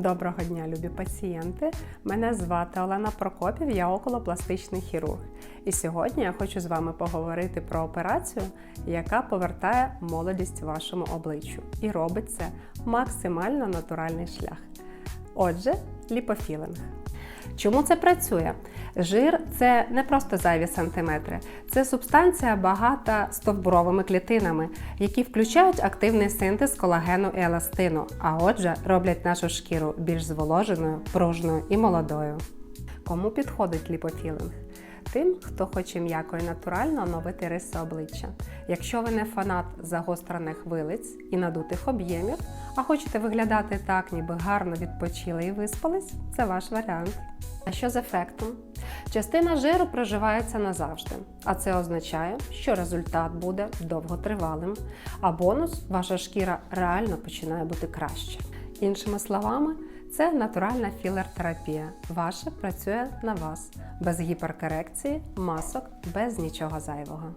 Доброго дня, любі пацієнти! Мене звати Олена Прокопів, я околопластичний хірург. І сьогодні я хочу з вами поговорити про операцію, яка повертає молодість вашому обличчю і робить це максимально натуральний шлях. Отже, ліпофілинг. Чому це працює? Жир це не просто зайві сантиметри, це субстанція багата стовбуровими клітинами, які включають активний синтез колагену і еластину, а отже, роблять нашу шкіру більш зволоженою, пружною і молодою. Кому підходить ліпофілинг? Тим, хто хоче м'яко і натурально оновити риси обличчя. Якщо ви не фанат загострених вилиць і надутих об'ємів, а хочете виглядати так, ніби гарно відпочили і виспались, це ваш варіант. А що з ефектом? Частина жиру проживається назавжди, а це означає, що результат буде довготривалим, а бонус ваша шкіра реально починає бути краще. Іншими словами, це натуральна філер-терапія. Ваша працює на вас без гіперкорекції, масок, без нічого зайвого.